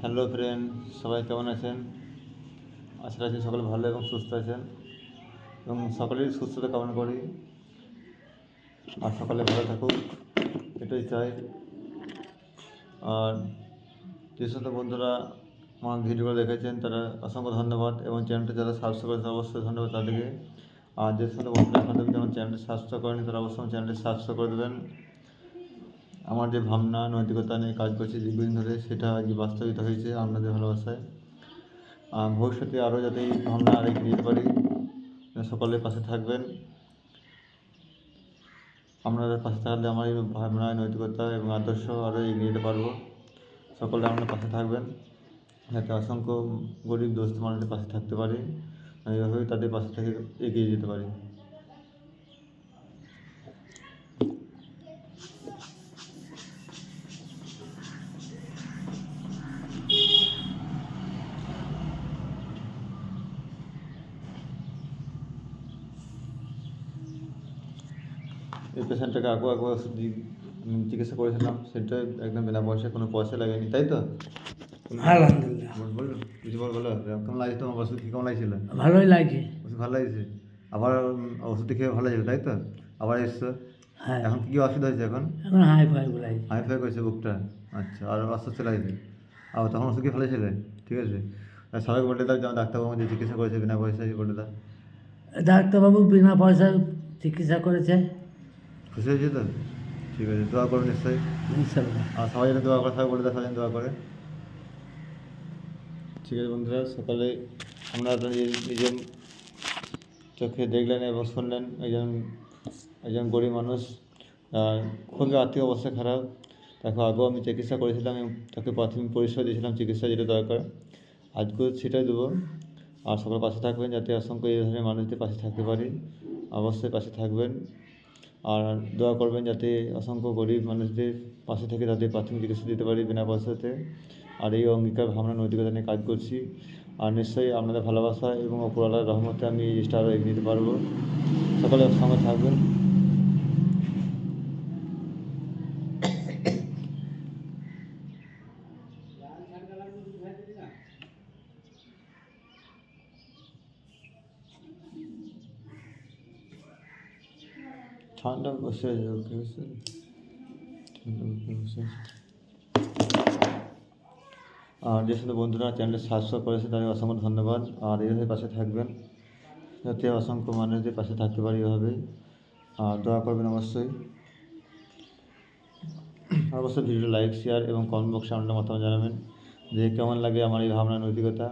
Hello friend, সবাই কেমন আছেন? আশা রাখছি সকলে ভালো এবং সুস্থ আছেন। এবং সকলেরই সুস্থতা কামনা করি। আর সকলে ভালো থাকুক, এটাই চাই। আর যে সমস্ত বন্ধুরা আমার ভিডিওগুলো দেখেছেন, তারা অসংখ্য ধন্যবাদ। এবং চ্যানেলটি যারা সাবস্ক্রাইব করেছে অবশ্যই ধন্যবাদ তাদেরকে। আর যে সমস্ত বন্ধুরা এখন আমার চ্যানেলটি সাবস্ক্রাইব করেনি, তারা অবশ্যই চ্যানেলটি সাবস্ক্রাইব করে দেবেন। আমার যে ভাবনা, নৈতিকতা নিয়ে কাজ করছি দীর্ঘদিন ধরে, সেটা আজকে বাস্তবিত হয়েছে আপনাদের ভালোবাসায়। ভবিষ্যতে আরও যাতে এই ভাবনা আর এগিয়ে নিতে পারি সকলের পাশে থাকবেন। আপনাদের পাশে থাকলে আমার এই ভাবনা, নৈতিকতা এবং আদর্শ আরও এগিয়ে নিতে পারব। সকলে আপনার পাশে থাকবেন, যাতে অসংখ্য গরিব দোস্ত মানুষের পাশে থাকতে পারি এইভাবেই তাদের পাশে থেকে এগিয়ে যেতে পারি। এই পেশেন্টটাকে আগু ওষুধ দিয়ে চিকিৎসা করেছিলাম সেটা একদম বিনা পয়সা কোনো পয়সা লাগেনি তাই তো? আলহামদুলিল্লাহ। বল বলো কিছু বল বলো কেমন লাগছে তোমার ওষুধ খেয়ে কেমন লাগছিল? ভালোই লাগছে। ওষুধ ভালো লাগছে? আবার উম, ওষুধটি খেয়ে ভালো লাগছিল তাই তো? আবার এসছো? হ্যাঁ। এখন কি অসুবিধা হয়েছে এখন? এখন হাই ফাই লাগছে হাই ফাই করছে বুকটা? আচ্ছা আর লাগছে আর তখন ওষুধ কি ভালো ছিল ঠিক আছে। আর সবাইকে বলে দাও যেমন ডাক্তারবাবু চিকিৎসা করেছে বিনা পয়সায় বলে দাও। ডাক্তারবাবু বিনা পয়সায় চিকিৎসা করেছে। খুশি হয়েছে তো? ঠিক আছে দোয়া করো নিশ্চয়ই। আর সবাই যেন দোয়া করে সবাই বলে দাও সবাই যেন দোয়া করে। ঠিক আছে বন্ধুরা সকালে আপনারা নিজের চোখে দেখলেন এবং শুনলেন একজন একজন গরিব মানুষ। আর খুবই আর্থিক অবস্থা খারাপ। তাকে আগেও আমি চিকিৎসা করেছিলাম এবং তাকে প্রাথমিক পরিষেবা দিয়েছিলাম চিকিৎসা যেটা দরকার। আজকেও সেটাই দেবো। আর সবার পাশে থাকবেন যাতে অসংখ্য এই ধরনের মানুষদের পাশে থাকতে পারি। অবশ্যই পাশে থাকবেন। আর দোয়া করবেন যাতে অসংখ্য গরিব মানুষদের পাশে থেকে তাদের প্রাথমিক চিকিৎসা দিতে পারি বিনা পয়সাতে। আর এই অঙ্গীকার ভাবনা নৈতিকতা নিয়ে কাজ করছি। আর নিশ্চয়ই আপনাদের ভালোবাসা এবং অপরালার রহমতে আমি এই জিনিসটা আরও এগিয়ে নিতে পারব। সকলে সঙ্গে থাকবেন। ঠান্ডা বসে যাবে আর যে সমস্ত বন্ধুরা চ্যানেলটা সাবস্ক্রাইব করেছে তাদের অসংখ্য ধন্যবাদ আর এইভাবে পাশে থাকবেন যাতে অসংখ্য মানুষদের পাশে থাকতে পারি এভাবে আর দোয়া করবেন অবশ্যই অবশ্যই ভিডিওটা লাইক শেয়ার এবং কমেন্ট বক্সে আপনার মতামত জানাবেন যে কেমন লাগে আমার এই ভাবনা নৈতিকতা